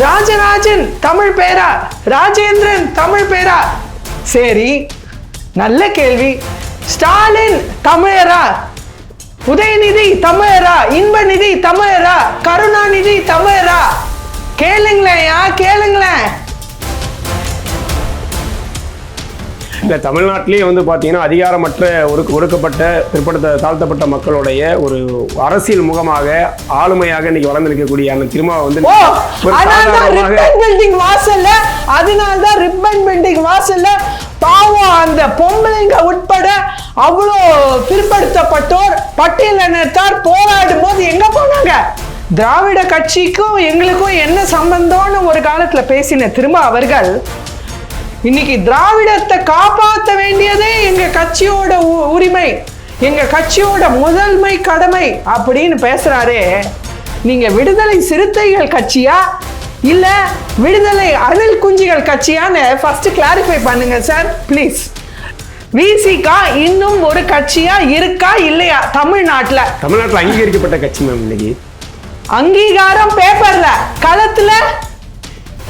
ராஜராஜன் தமிழ் பேரா? ராஜேந்திரன் தமிழ் பேரா? சரி நல்ல கேள்வி. ஸ்டாலின் தமிழரா? உதயநிதி தமிழரா? இன்பநிதி தமிழரா? கருணாநிதி தமிழரா? கேளுங்களேன் யா கேளுங்களேன். இந்த தமிழ்நாட்டிலேயே வந்து பார்த்தீங்கன்னா அதிகாரமற்ற ஒடுக்க ஒடுக்கப்பட்ட பிற்படுத்த தாழ்த்தப்பட்ட மக்களுடைய ஒரு அரசியல் முகமாக ஆளுமையாக இன்னைக்கு வளர்ந்து நிற்கக்கூடிய அந்த திருமாவை வந்து பில்டிங் வாசல்ல அதனால்தான் ரிப்பன் பில்டிங் வாசல்ல பாவம் அந்த பொம்பளைங்க உட்பட அவ்வளோ பிற்படுத்தப்பட்டோர் பட்டியலினத்தார் போராடும் போது எங்க போனாங்க? திராவிட கட்சிக்கும் எங்களுக்கும் என்ன சம்பந்தம்னு ஒரு காலத்துல பேசின திரும்ப அவர்கள் இன்னைக்கு திராவிடத்தை காப்பாற்ற வேண்டியதே எங்க கட்சியோட உரிமை எங்க கட்சியோட முதன்மை கடமை அப்படின்னு பேசுறாரே. நீங்க விடுதலை சிறுத்தைகள் கட்சியா? இல்ல விடுதலை அணில் குஞ்சுகள் கட்சியான்னு ஃபர்ஸ்ட் கிளாரிஃபை பண்ணுங்க சார் ப்ளீஸ் விசிகா இன்னும் ஒரு கட்சியா இருக்கா இல்லையா? தமிழ்நாட்டுல. தமிழ்நாட்டில் அங்கீகரிக்கப்பட்ட கட்சி மேம் இன்னைக்கு. அங்கீகாரம் பேப்பர்ல களத்துல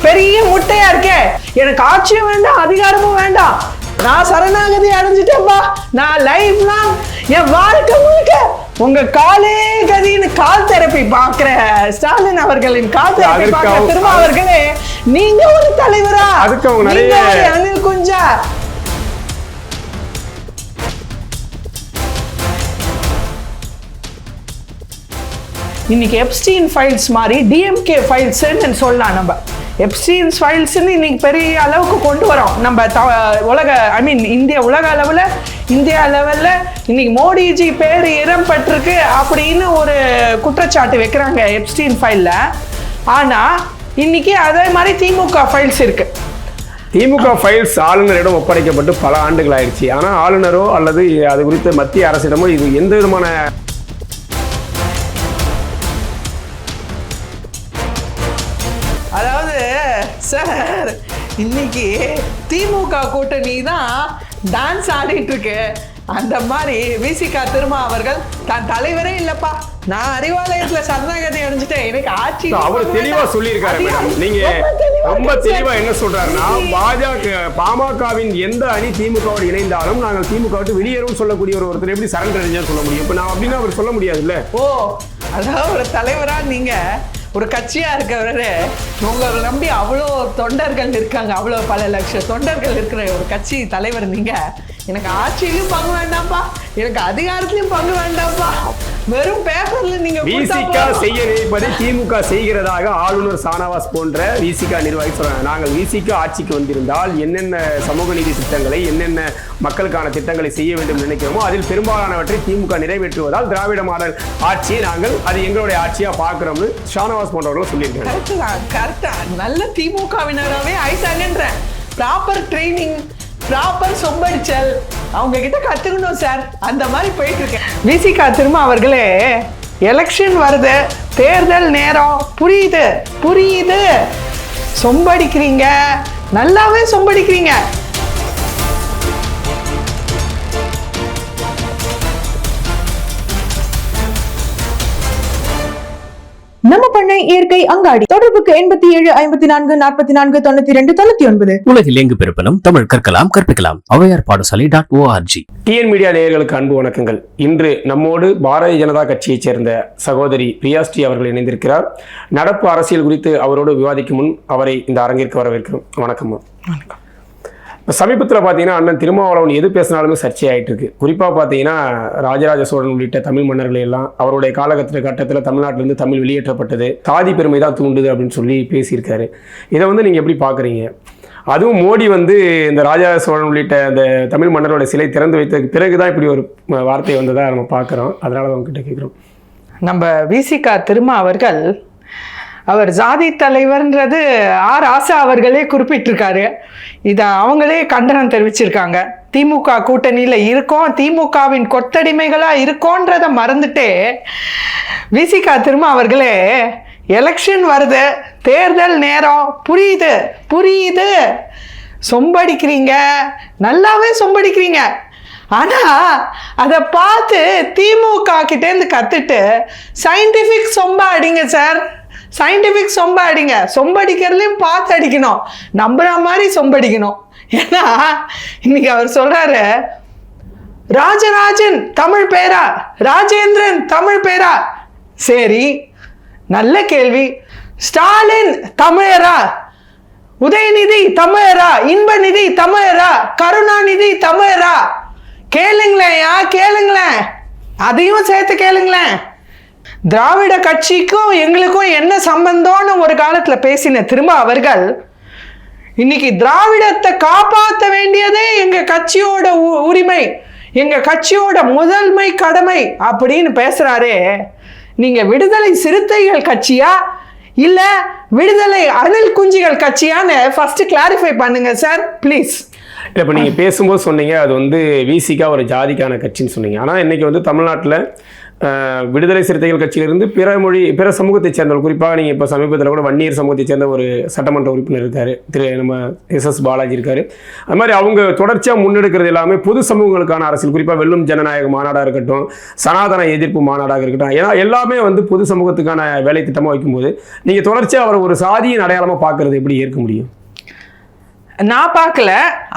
பெரிய முட்டையா இருக்கே. எனக்கு ஆட்சியும் வேண்டாம் அதிகாரமும் வேண்டாம். நான் சரணாகதி அடைஞ்சிட்டேன்பா. நான் லைஃப் லாங் என் வாழ்க்கை முழுக்க உங்க காலே கதின்னு கால் தெரப்பி பாக்குற ஸ்டாலின் அவர்களின் கால் தெரப்பி பாக்குற திரும்ப அவர்களே நீங்க ஒரு தலைவரா? அதுக்கு அவங்க நிறைய- அனில் குஞ்சா? இன்னைக்கு எப்ஸ்டீன் ஃபைல்ஸ் மாதிரி டிஎம்கே ஃபைல்ஸ்ன்னு சொல்லலாம் நம்ம. எப்ஸ்டீன்ஸ் ஃபைல்ஸ்ன்னு இன்னைக்கு பெரிய அளவுக்கு கொண்டு வரோம். நம்ம த உலக ஐ மீன் இந்திய உலக அளவில் இந்தியா லெவலில் இன்னைக்கு மோடிஜி பேர் இடம் பட்டிருக்கு அப்படின்னு ஒரு குற்றச்சாட்டு வைக்கிறாங்க எப்ஸ்டீன் ஃபைலில் ஆனால் இன்னைக்கு அதே மாதிரி திமுக ஃபைல்ஸ் இருக்கு. திமுக ஃபைல்ஸ் ஆளுநரிடம் ஒப்படைக்கப்பட்டு பல ஆண்டுகள் ஆயிடுச்சு. ஆனால் ஆளுநரோ அல்லது அது குறித்து மத்திய அரசிடமோ இது எந்த விதமான சார் இன்னைக்கு திமுக கூட்டணி தான் டான்ஸ் ஆடிட்டு இருக்கு. அந்த மாதிரி விசிகா திருமா அவர்கள் தன் தலைவரே இல்லப்பா. நான் அறிவாலயத்துல சரணாகதி அடைஞ்சிட்டேன். எனக்கு ஆட்சி அவர் தெளிவா சொல்லியிருக்காரு மேடம். நீங்க ரொம்ப தெளிவா என்ன சொல்றாருன்னா பாஜக பாமகவின் எந்த அணி திமுகவோடு இணைந்தாலும் நாங்கள் திமுக விட்டு வெளியேறும் சொல்லக்கூடிய ஒரு ஒருத்தர் எப்படி சரண்டர் சொல்ல முடியும்? இப்ப நான் அப்படின்னா அவர் சொல்ல முடியாதுல்ல? ஓ அதாவது ஒரு தலைவரா நீங்க? ஒரு கட்சியா இருக்கவரு. உங்களை நம்பி அவ்வளோ தொண்டர்கள் இருக்காங்க அவ்வளோ பல லட்சம் தொண்டர்கள் இருக்கிற ஒரு கட்சி தலைவர் நீங்க. எனக்கு ஆட்சியிலும் பங்கு வேண்டாம்ப்பா எனக்கு அதிகாரத்திலையும் பங்கு வேண்டாம்ப்பா. வெறும் பேப்பர்ல நீங்க விசிகா. செய்ய நினைப்பதை திமுக செய்கிறதாக ஆளுநர் சானவாஸ் போன்ற விசிகா நிர்வாகி சொல்றாங்க. நாங்கள் விசிகா ஆட்சிக்கு வந்திருந்தால் என்னென்ன சமூக நீதி திட்டங்களை என்னென்ன மக்களுக்கான திட்டங்களை செய்ய வேண்டும் நினைக்கிறோமோ அதில் பெரும்பாலானவற்றை திமுக நிறைவேற்றுவதால் திராவிட மாடல் ஆட்சியை நாங்கள் அது எங்களுடைய ஆட்சியா பார்க்கிறோம்னு ஷானவாஸ் போன்றவர்கள் சொல்லியிருக்காங்க. கரெக்ட் நல்ல திமுகவினராகவே ஆயிட்டாங்கன்றேன் ப்ராப்பர் ட்ரைனிங் ப்ராப்பர் சொம்படிச்சல் அவங்க கிட்ட கத்துக்கணும் சார் அந்த மாதிரி போயிட்டு இருக்கேன் விசிகா திரும்ப அவர்களே எலெக்ஷன் வருது. தேர்தல் நேரம். புரியுது. புரியுது. சொம்படிக்கிறீங்க. நல்லாவே சொம்படிக்கிறீங்க. நம்ம பண்ணை இயற்கை அங்காடி. தொடர்புக்கு எண்பத்தி ஏழு ஐம்பத்தி நான்கு நாற்பத்தி நான்கு தொண்ணூத்தி ரெண்டு தொண்ணூத்தி ஒன்பது. உலகில் எங்கு பிறப்பினும் தமிழ் கற்கலாம் கற்பிக்கலாம். ஔவையார் பாடசாலை டாட் ஓஆர்ஜி டிஎன் மீடியா நேயர்களுக்கு அன்பு வணக்கங்கள். இன்று நம்மோடு பாரதிய ஜனதா கட்சியைச் சேர்ந்த சகோதரி பிரியாஸ்ரீ அவர்கள் இணைந்திருக்கிறார். நடப்பு அரசியல் குறித்து அவரோடு விவாதிக்கும் முன் அவரை இந்த அரங்கிற்கு வரவேற்கிறோம் வணக்கம். வணக்கம். சமீபத்தில் பார்த்தீங்கன்னா அண்ணன் திருமாவளவன் எது பேசினாலுமே சர்ச்சையாயிட்டு இருக்கு குறிப்பாக பார்த்தீங்கன்னா ராஜராஜ சோழன் உள்ளிட்ட தமிழ் மன்னர்களை எல்லாம் அவருடைய காலகட்ட கட்டத்தில் தமிழ்நாட்டிலிருந்து தமிழ் வெளியேற்றப்பட்டது. சாதி பெருமை தான் தூண்டுது அப்படின்னு சொல்லி பேசியிருக்காரு. இதை வந்து நீங்கள் எப்படி பார்க்குறீங்க அதுவும் மோடி வந்து இந்த ராஜராஜ சோழன் உள்ளிட்ட அந்த தமிழ் மன்னரோட சிலை திறந்து வைத்ததுக்கு பிறகு தான் இப்படி ஒரு வார்த்தை வந்ததாக நம்ம பார்க்குறோம் அதனால தான் உங்ககிட்ட கேட்குறோம் நம்ம விசிகா திருமா அவர்கள் அவர் ஜாதி தலைவர்ன்றது ஆர் ஆசா அவர்களே குறிப்பிட்டிருக்காரு. இதை அவங்களே கண்டனம் தெரிவிச்சிருக்காங்க. திமுக கூட்டணியில் இருக்கோம் திமுகவின் கொத்தடிமைகளாக இருக்கோன்றதை மறந்துட்டே விசிகா திரும்ப அவர்களே எலெக்ஷன் வருது தேர்தல் நேரம் புரியுது புரியுது. சொம்படிக்கிறீங்க நல்லாவே சொம்படிக்கிறீங்க. ஆனால் அதை பார்த்து திமுக கிட்டேருந்து கற்றுட்டு சயின்டிஃபிக் சொம்ப அடிங்க சார். சயின்டிஃபிக் சொம்ப அடிங்க சொம்படிக்கிறதையும் பார்த்து அடிக்கணும். நம்புற மாதிரி சொம்படிக்கணும். ஏன்னா இன்னைக்கு அவர் சொல்றாரு ராஜராஜன் தமிழ் பேரா? ராஜேந்திரன் தமிழ் பேரா? சரி நல்ல கேள்வி. ஸ்டாலின் தமிழரா? உதயநிதி தமிழரா? இன்பநிதி தமிழரா? கருணாநிதி தமிழரா? கேளுங்களேன் யா கேளுங்களேன். அதையும் சேர்த்து கேளுங்களேன். திராவிட கட்சிக்கும் எங்களுக்கும் என்ன சம்பந்தம்னு ஒரு காலத்துல பேசின திரும்ப அவர்கள் இன்னைக்கு திராவிடத்தை காப்பாற்ற வேண்டியதே எங்க கட்சியோட உ- உரிமை எங்க கட்சியோட முதன்மை கடமை அப்படின்னு பேசுறாரே. நீங்க விடுதலை சிறுத்தைகள் கட்சியா இல்ல விடுதலை அணில் குஞ்சுகள் கட்சியான்னு ஃபர்ஸ்ட் கிளாரிஃபை பண்ணுங்க சார் ப்ளீஸ் இல்லை இப்போ நீங்கள் பேசும்போது சொன்னீங்க அது வந்து விசிக்கா ஒரு ஜாதிக்கான கட்சின்னு சொன்னீங்க. ஆனால் இன்னைக்கு வந்து தமிழ்நாட்டில் விடுதலை சிறுத்தைகள் கட்சியிலிருந்து பிற மொழி பிற சமூகத்தைச் சேர்ந்தவர் குறிப்பாக நீங்கள் இப்போ சமீபத்தில் கூட வன்னியர் சமூகத்தைச் சேர்ந்த ஒரு சட்டமன்ற உறுப்பினர் இருக்கார். திரு நம்ம எஸ் எஸ் பாலாஜி இருக்கார். அது மாதிரி அவங்க தொடர்ச்சியாக முன்னெடுக்கிறது எல்லாமே பொது சமூகங்களுக்கான அரசியல். குறிப்பாக வெல்லும் ஜனநாயக மாநாடாக இருக்கட்டும் சனாதன எதிர்ப்பு மாநாடாக இருக்கட்டும் ஏன்னா எல்லாமே வந்து பொது சமூகத்துக்கான வேலை திட்டமாக வைக்கும்போது நீங்கள் தொடர்ச்சியாக அவரை ஒரு சாதியின் அடையாளமாக பார்க்கறது எப்படி ஏற்க முடியும்? நான் பார்க்கல.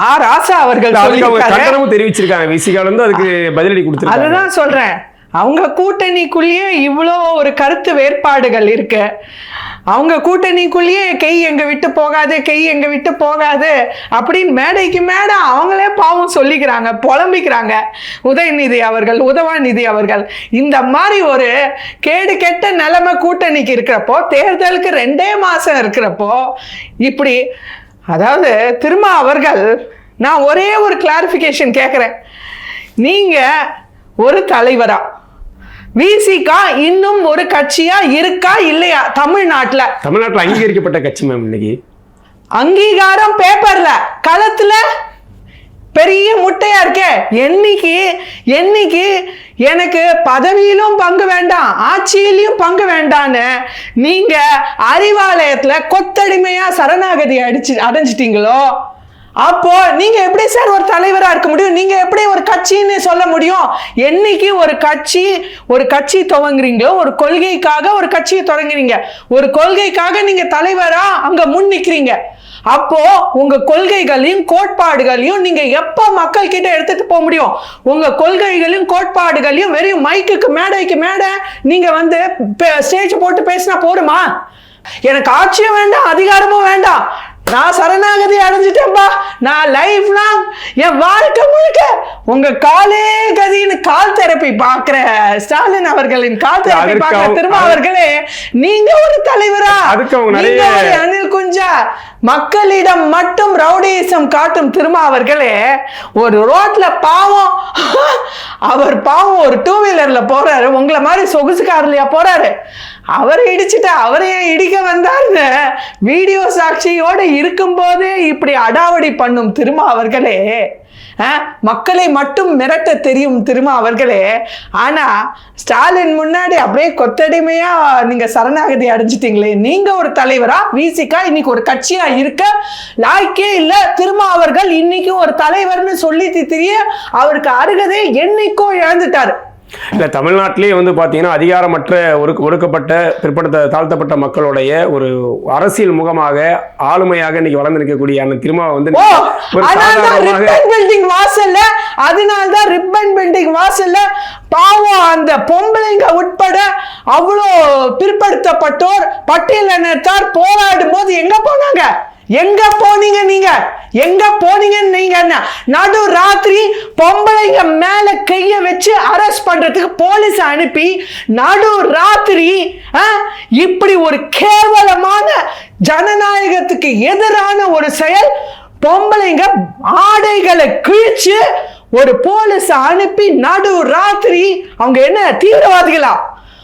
ஆ ராசா அவர்கள் கண்டனமும் தெரிவிச்சிருக்காங்க. விசிகால இருந்து அதுக்கு பதிலடி கொடுத்துருக்காங்க. அதுதான் சொல்றேன். அவங்க கூட்டணிக்குள்ளேயே இவ்வளோ ஒரு கருத்து வேறுபாடுகள் இருக்கு. அவங்க கூட்டணிக்குள்ளேயே கை எங்கே விட்டு போகாது கை எங்கே விட்டு போகாது அப்படின்னு மேடைக்கு மேடை அவங்களே பாவம் சொல்லிக்கிறாங்க புலம்பிக்கிறாங்க. உதயநிதி அவர்கள் உதவாநிதி அவர்கள் இந்த மாதிரி ஒரு கேடு கெட்ட நிலைமை கூட்டணிக்கு இருக்கிறப்போ தேர்தலுக்கு ரெண்டே மாதம் இருக்கிறப்போ இப்படி அதாவது திரும்ப அவர்கள் நான் ஒரே ஒரு கிளாரிஃபிகேஷன் கேட்குறேன் நீங்கள் ஒரு தலைவராக விசிகா இன்னும் ஒரு கட்சியா இருக்கா இல்லையா தமிழ்நாட்டுல? தமிழ்நாட்டில் அங்கீகரிக்கப்பட்ட கட்சி மேம் இன்னைக்கு. அங்கீகாரம் பேப்பர்ல களத்துல பெரிய முட்டையா இருக்கே. என்னைக்கு என்னைக்கு எனக்கு பதவியிலும் பங்கு வேண்டாம் ஆட்சியிலும் பங்கு வேண்டான்னு நீங்க அறிவாலயத்துல கொத்தடிமையா சரணாகதி அடிச்சு அடைஞ்சிட்டீங்களோ? அப்போ நீங்க எப்படி சார் ஒரு தலைவரா இருக்க முடியும்? நீங்க எப்படி ஒரு கட்சின்னு சொல்ல முடியும்? என்னைக்கு ஒரு கட்சி ஒரு கட்சி துவங்குறீங்களோ ஒரு கொள்கைக்காக ஒரு கட்சியை தொடங்குறீங்க. ஒரு கொள்கைக்காக நீங்க தலைவரா அங்க முன் நிக்கிறீங்க. அப்போ உங்க கொள்கைகளையும் கோட்பாடுகளையும் நீங்க எப்ப மக்கள் கிட்ட எடுத்துட்டு போக முடியும்? உங்க கொள்கைகளையும் கோட்பாடுகளையும் வெறும் மைக்குக்கு மேடைக்கு மேடை நீங்க வந்து ஸ்டேஜ் போட்டு பேசினா போடுமா எனக்கு ஆட்சியும் வேண்டாம் அதிகாரமும் வேண்டாம். நான் சரணாகதி அடைஞ்சிட்டேன்பா. நான் லைஃப் லாங் என் வாழ்க்கை முழுக்க உங்க காலே கதின்னு கால் தெரப்பி பாக்குற ஸ்டாலின் அவர்களின் கால் தெரப்பி பாக்குற திரும்ப அவர்களே நீங்க ஒரு தலைவரா? நீங்க ஒரு அனில் குஞ்சா? மக்களிடம் மட்டும் ரவுடிசம் காட்டும் திருமா அவர்களே ஒரு ரோட்ல பாவம். அவர் பாவம் ஒரு டூ வீலர்ல போறாரு உங்களை மாதிரி சொகுசு கார்லயா போறாரு? அவரை இடிச்சிட்டு அவரையே இடிக்க வந்தார்னு வீடியோ சாட்சியோடு இருக்கும்போதே இப்படி அடாவடி பண்ணும் திருமா அவர்களே. மக்களை மட்டும் மிரட்ட தெரியும் திருமா அவர்களே. ஆனா ஸ்டாலின் முன்னாடி அப்படியே கொத்தடிமையா நீங்க சரணாகதி அடைஞ்சிட்டீங்களே. நீங்க ஒரு தலைவரா விசிகா இன்னைக்கு ஒரு கட்சியா இருக்க லாய்க்கே இல்ல திருமா அவர்கள். இன்னைக்கு ஒரு தலைவர்னு சொல்லி தெரிய அவருக்கு அருகதை என்னைக்கோ இழந்துட்டாரு. இல்லை தமிழ்நாட்டிலேயே வந்து பார்த்தீங்கன்னா அதிகாரமற்ற ஒடுக்க ஒடுக்கப்பட்ட பிற்படுத்த தாழ்த்தப்பட்ட மக்களுடைய ஒரு அரசியல் முகமாக ஆளுமையாக இன்னைக்கு வளர்ந்து நிற்கக்கூடிய அந்த திருமாவை வந்து ஒரு பில்டிங் வாசல்ல அதனால்தான் ரிப்பன் பில்டிங் வாசல்ல பாவம் அந்த பொம்பளைங்க உட்பட அவ்வளோ பிற்படுத்தப்பட்டோர் பட்டியலினத்தார் போராடும் போது எங்க போனாங்க? எங்க போனீங்க நீங்க? எங்க போனீங்க நீங்க நடு ராத்திரி பொம்பளைங்க மேல கைய வச்சு அரெஸ்ட் பண்றதுக்கு போலீஸ் அனுப்பி நடு ராத்திரி ஆ, இப்படி ஒரு கேவலமான ஜனநாயகத்துக்கு எதிரான ஒரு செயல் பொம்பளைங்க ஆடைகளை கிழிச்சு ஒரு போலீஸ் அனுப்பி நடு ராத்திரி அவங்க என்ன தீவிரவாதிகளா?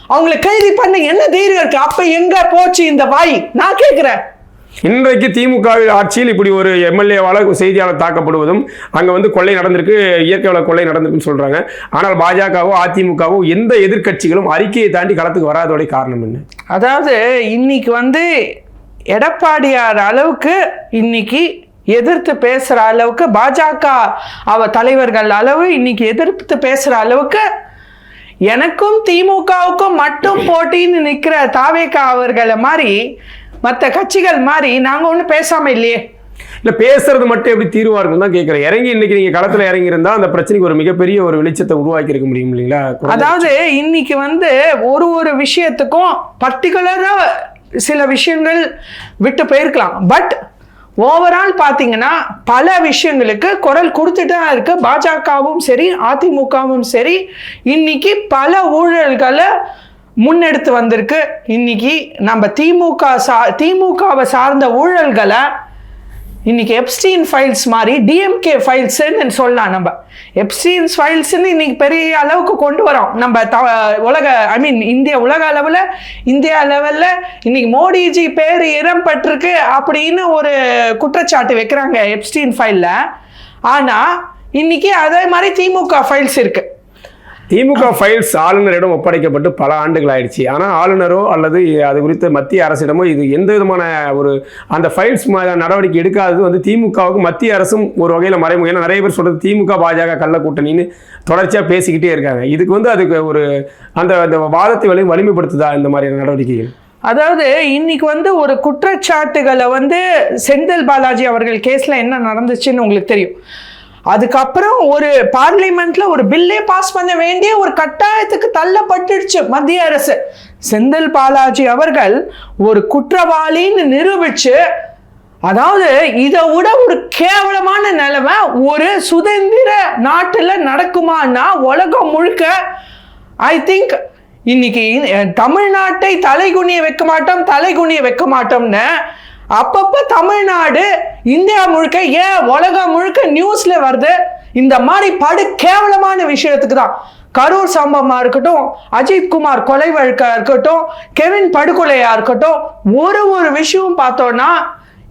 அவங்களை கைது பண்ண என்ன தைரியம் இருக்கு? அப்ப எங்க போச்சு இந்த வாய்? நான் கேக்குறேன். இன்றைக்கு திமுக ஆட்சியில் இப்படி ஒரு எம்எல்ஏவால் செய்தியாளர் தாக்கப்படுவதும் அங்கே வந்து கொள்ளை நடந்திருக்கு இயற்கை வள கொள்ளை நடந்திருக்குன்னு சொல்கிறாங்க ஆனால் பாஜகவோ அதிமுகவோ எந்த எதிர்க்கட்சிகளும் அறிக்கையை தாண்டி களத்துக்கு வராதோடைய காரணம் என்ன? அதாவது இன்னைக்கு வந்து எடப்பாடியார் அளவுக்கு இன்னைக்கு எதிர்த்து பேசுகிற அளவுக்கு பாஜக அவ தலைவர்கள் அளவு இன்னைக்கு எதிர்த்து பேசுகிற அளவுக்கு எனக்கும் திமுகவுக்கும் மட்டும் போட்டின்னு நிற்கிற தாவேக்கா அவர்களை மாதிரி மற்ற கட்சிகள் மாதிரி நாங்க ஒண்ணும் பேசாம இல்லையே. இல்ல பேசுறது மட்டும் எப்படி தீர்வா இருக்கும் தான் கேட்கிறேன் இறங்கி இன்னைக்கு நீங்க களத்துல இறங்கி இருந்தா அந்த பிரச்சனைக்கு ஒரு மிகப்பெரிய ஒரு வெளிச்சத்தை உருவாக்கி இருக்க முடியும் இல்லைங்களா? அதாவது இன்னைக்கு வந்து ஒரு ஒரு விஷயத்துக்கும் பர்டிகுலரா சில விஷயங்கள் விட்டு போயிருக்கலாம். பட் ஓவரால் பார்த்தீங்கன்னா பல விஷயங்களுக்கு குரல் கொடுத்துட்டு தான் இருக்கு. பாஜகவும் சரி அதிமுகவும் சரி. இன்னைக்கு பல ஊழல்களை முன்னெடுத்து வந்திருக்கு. இன்னைக்கு நம்ம திமுக சா திமுகவை சார்ந்த ஊழல்களை இன்னைக்கு எப்ஸ்டீன் ஃபைல்ஸ் மாதிரி டிஎம்கே ஃபைல்ஸ்ன்னு சொல்லலாம் நம்ம. எப்ஸ்டீன் ஃபைல்ஸ்னு இன்னைக்கு பெரிய அளவுக்கு கொண்டு வரோம். நம்ம த உலக ஐ மீன் இந்திய உலக அளவில் இந்தியா லெவலில் இன்னைக்கு மோடிஜி பேர் இடம் பட்டிருக்கு அப்படின்னு ஒரு குற்றச்சாட்டு வைக்கிறாங்க எப்ஸ்டீன் ஃபைலில் ஆனால் இன்னைக்கு அதே மாதிரி திமுக ஃபைல்ஸ் இருக்குது திமுக ஃபைல்ஸ் ஆளுநரிடம் ஒப்படைக்கப்பட்டு பல ஆண்டுகள் ஆயிடுச்சு. ஆனால் ஆளுநரோ அல்லது அது குறித்த மத்திய அரசிடமோ இது எந்த விதமான ஒரு அந்த ஃபைல்ஸ் நடவடிக்கை எடுக்காதது வந்து திமுகவுக்கு மத்திய அரசும் ஒரு வகையில் மறைமுகம் ஏன்னா நிறைய பேர் சொல்கிறது திமுக பாஜக கள்ள கூட்டணின்னு தொடர்ச்சியாக பேசிக்கிட்டே இருக்காங்க. இதுக்கு வந்து அதுக்கு ஒரு அந்த அந்த வாதத்தை வலி வலிமைப்படுத்துதா இந்த மாதிரியான நடவடிக்கைகள்? அதாவது இன்னைக்கு வந்து ஒரு குற்றச்சாட்டுகளை வந்து செந்தில் பாலாஜி அவர்கள் கேஸில் என்ன நடந்துச்சுன்னு உங்களுக்கு தெரியும். அதுக்கப்புறம் ஒரு பார்லிமெண்ட்ல ஒரு பில்லே பாஸ் பண்ண வேண்டிய ஒரு கட்டாயத்துக்கு தள்ளப்பட்டுடுச்சு மத்திய அரசு. செந்தில் பாலாஜி அவர்கள் ஒரு குற்றவாளின்னு நிரூபிச்சு அதாவது இதை விட ஒரு கேவலமான நிலைமை ஒரு சுதந்திர நாட்டுல நடக்குமான்னா உலகம் முழுக்க ஐ திங்க் இன்னைக்கு தமிழ்நாட்டை தலைகுனிய வைக்க மாட்டோம் தலைகுனிய வைக்க மாட்டோம்னு அப்பப்போ தமிழ்நாடு இந்தியா முழுக்க ஏன் உலகம் முழுக்க நியூஸ்ல வருது? இந்த மாதிரி படு கேவலமான விஷயத்துக்கு தான். கரூர் சம்பவமாக இருக்கட்டும் அஜித் குமார் கொலை வழக்காக இருக்கட்டும் கெவின் படுகொலையாக இருக்கட்டும் ஒரு ஒரு விஷயம் பார்த்தோன்னா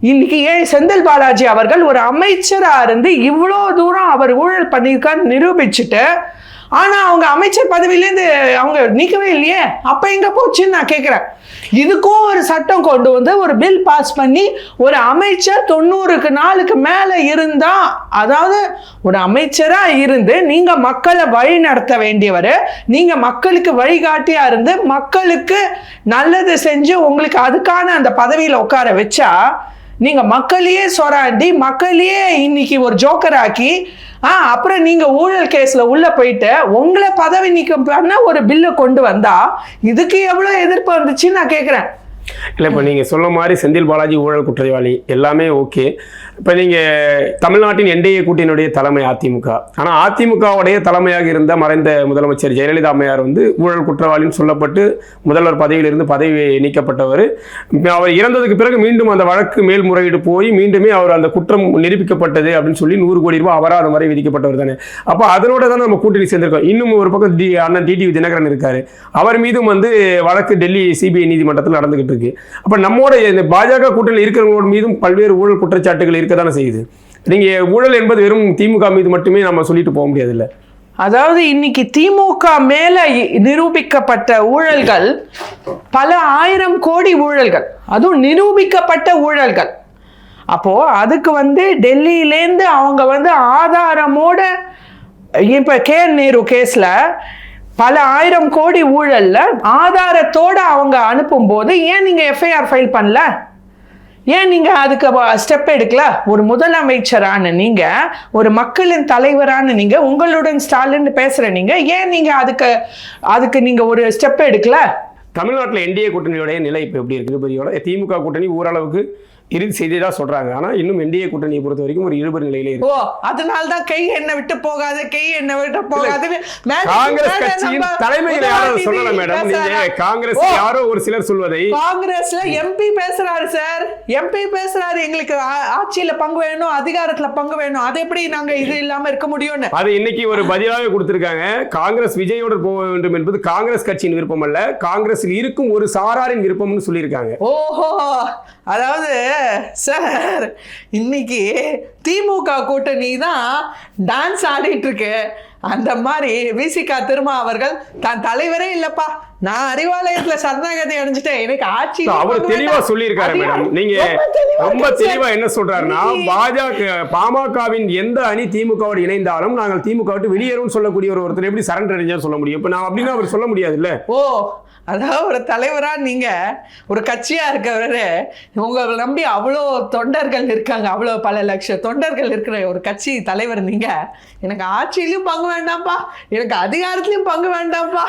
இன்னைக்கு ஏன் செந்தில் பாலாஜி அவர்கள் ஒரு அமைச்சராக இருந்து இவ்வளோ தூரம் அவர் ஊழல் பண்ணியிருக்கான்னு நிரூபிச்சுட்டு ஆனா அவங்க அமைச்சர் பதவியிலேருந்து அவங்க நீக்கவே இல்லையே? அப்ப எங்க போச்சுன்னு நான் கேட்கிறேன் இதுக்கும் ஒரு சட்டம் கொண்டு வந்து ஒரு பில் பாஸ் பண்ணி ஒரு அமைச்சர் தொண்ணூறுக்கு நாளுக்கு மேல இருந்தா அதாவது ஒரு அமைச்சரா இருந்து நீங்க மக்களை வழி நடத்த வேண்டியவர் நீங்க மக்களுக்கு வழிகாட்டியா இருந்து மக்களுக்கு நல்லது செஞ்சு உங்களுக்கு அதுக்கான அந்த பதவியில உட்கார வச்சா நீங்க மக்களையே சொராண்டி மக்களையே இன்னைக்கு ஒரு ஜோக்கர் ஆக்கி ஆ அப்புறம் நீங்க ஊழல் கேஸ்ல உள்ள போயிட்டு உங்களை பதவி நீக்கம் பண்ண ஒரு பில்லு கொண்டு வந்தா இதுக்கு எவ்வளோ எதிர்ப்பு வந்துச்சுன்னு நான் கேட்குறேன் இல்லை இப்போ நீங்கள் சொன்ன மாதிரி செந்தில் பாலாஜி ஊழல் குற்றவாளி எல்லாமே ஓகே இப்போ நீங்கள் தமிழ்நாட்டின் என்டிஏ கூட்டினுடைய தலைமை அதிமுக. ஆனால் அதிமுகவுடைய தலைமையாக இருந்த மறைந்த முதலமைச்சர் ஜெயலலிதா அம்மையார் வந்து ஊழல் குற்றவாளின்னு சொல்லப்பட்டு முதல்வர் பதவியிலிருந்து பதவி நீக்கப்பட்டவர். அவர் இறந்ததுக்கு பிறகு மீண்டும் அந்த வழக்கு மேல்முறையீடு போய் மீண்டுமே அவர் அந்த குற்றம் நிரூபிக்கப்பட்டது அப்படின்னு சொல்லி நூறு கோடி ரூபாய் அபராதம் வரை விதிக்கப்பட்டவர் தானே. அப்போ அதனோட தானே நம்ம கூட்டணி சேர்ந்திருக்கோம். இன்னும் ஒரு பக்கம் டி அண்ணன் டிடிவி தினகரன் இருக்கார். அவர் மீதும் வந்து வழக்கு டெல்லி சிபிஐ நீதிமன்றத்தில் நடந்துகிட்டு இருக்கு. அப்போ நம்மோட இந்த பாஜக கூட்டணியில் இருக்கிறவங்களோட மீதும் பல்வேறு ஊழல் குற்றச்சாட்டுகள் இருக்கு தானே செய்யுது. நீங்கள் ஊழல் என்பது வெறும் திமுக மீது மட்டுமே நம்ம சொல்லிட்டு போக முடியாதுல்ல. அதாவது இன்னைக்கு திமுக மேல நிரூபிக்கப்பட்ட ஊழல்கள் பல ஆயிரம் கோடி ஊழல்கள். அதுவும் நிரூபிக்கப்பட்ட ஊழல்கள். அப்போ அதுக்கு வந்து டெல்லியிலேருந்து அவங்க வந்து ஆதாரமோட இப்போ கே நேரு கேஸில் பல ஆயிரம் கோடி ஊழலில் ஆதாரத்தோட அவங்க அனுப்பும்போது ஏன் நீங்கள் எஃப்ஐஆர் ஃபைல் பண்ணல? ஏன் நீங்கள் அதுக்கு ஸ்டெப் எடுக்கல? ஒரு முதலமைச்சரான நீங்கள் ஒரு மக்களின் தலைவரான நீங்கள் உங்களுடன் ஸ்டாலின் பேசுகிற நீங்கள் ஏன் நீங்கள் அதுக்கு அதுக்கு நீங்கள் ஒரு ஸ்டெப் எடுக்கல? தமிழ்நாட்டில் என்டிஏ கூட்டணியோடைய நிலை இப்போ எப்படி இருக்குது? பெரியோட திமுக கூட்டணி ஓரளவுக்கு இறுதி செய்ததா சொல்றாங்க. ஆனா இன்னும் என்டிஏ கூட்டணியை பொறுத்த வரைக்கும் ஒரு இழுபறி நிலையில இருக்கு. ஓ அதனால தான் கை என்ன விட்டு போகாது கை என்ன விட்டு மேடைக்கு காங்கிரஸ் கட்சியின் தலைமையில் யாரோ சொல்லல மேடம். நீங்க? காங்கிரஸ் யாரோ ஒரு சிலர் சொல்வதை காங்கிரஸ்ல எம்பி பேசுறாரு சார். எம்பி பேசுறாரு எங்களுக்கு ஆட்சியில பங்கு வேணும் அதிகாரத்துல பங்கு வேணும். அது எப்படி நாங்க இது இல்லாம இருக்க முடியும்னு? அது இன்னைக்கு ஒரு பதிலாக கொடுத்திருக்காங்க. காங்கிரஸ் விஜயோடு போக வேண்டும் என்பது காங்கிரஸ் கட்சியின் விருப்பம் அல்ல. காங்கிரஸில் இருக்கும் ஒரு சாராரின் விருப்பம்னு சொல்லியிருக்காங்க. ஓஹோ அதாவது சார் இன்னைக்கு திமுக கூட்டணி தான் டான்ஸ் ஆடிட்டு இருக்கு. அந்த மாதிரி விசிகா திருமா அவர்கள் தான் தலைவரே இல்லப்பா. நான் அறிவாலயத்துல சரணாகதி அடைஞ்சிட்டேன். எனக்கு ஆட்சி அவர் தெளிவா சொல்லியிருக்காரு மேடம். நீங்க ரொம்ப தெளிவா என்ன சொல்றாருன்னா பாஜக பாமகவின் எந்த அணி திமுகவோடு இணைந்தாலும் நாங்கள் திமுக விட்டு வெளியேறும் சொல்லக்கூடிய ஒரு ஒருத்தர் எப்படி சரண்டர் அடைஞ்சா சொல்ல முடியும்? இப்ப நான் அப்படின்னா அவர் சொல்ல முடியாது இல்ல ஓ அதாவது ஒரு தலைவரா நீங்க ஒரு கட்சியா இருக்கவரு. உங்களை நம்பி அவ்வளோ தொண்டர்கள் இருக்காங்க அவ்வளோ பல லட்சம் தொண்டர்கள் இருக்கிற ஒரு கட்சி தலைவர் நீங்க. எனக்கு ஆட்சியிலயும் பங்கு வேண்டாம்ப்பா எனக்கு அதிகாரத்திலயும் பங்கு வேண்டாம்ப்பா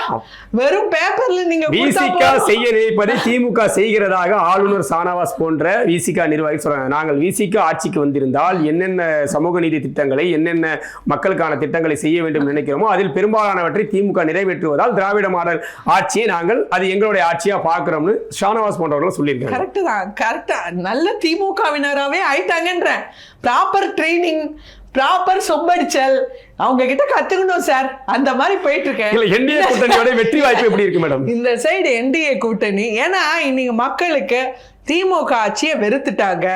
வெறும் பேப்பர்ல நீங்க விசிகா. செய்ய நினைப்பதை திமுக செய்கிறதாக ஆளுநர் சானவாஸ் போன்ற விசிகா நிர்வாகி சொல்றாங்க. நாங்கள் விசிகா ஆட்சிக்கு வந்திருந்தால் என்னென்ன சமூக நீதி திட்டங்களை என்னென்ன மக்களுக்கான திட்டங்களை செய்ய வேண்டும் நினைக்கிறோமோ அதில் பெரும்பாலானவற்றை திமுக நிறைவேற்றுவதால் திராவிட மாடல் ஆட்சியை நாங்கள் அது எங்களுடைய ஆட்சியா பார்க்கிறோம்னு ஷானவாஸ் போன்றவர்கள் சொல்லியிருக்காங்க. கரெக்ட் தான் கரெக்டா நல்ல திமுகவினராகவே ஆயிட்டாங்கன்றேன். ப்ராப்பர் ட்ரைனிங் ப்ராப்பர் சொம்படிச்சல். அவங்க கிட்ட கத்துக்கணும் சார் அந்த மாதிரி போயிட்டு இருக்கேன் இல்ல என்டிஏ கூட்டணியோட வெற்றி வாய்ப்பு எப்படி இருக்கு மேடம் இந்த சைடு என்டிஏ கூட்டணி ஏன்னா இன்னைக்கு மக்களுக்கு திமுக ஆட்சியை வெறுத்துட்டாங்க.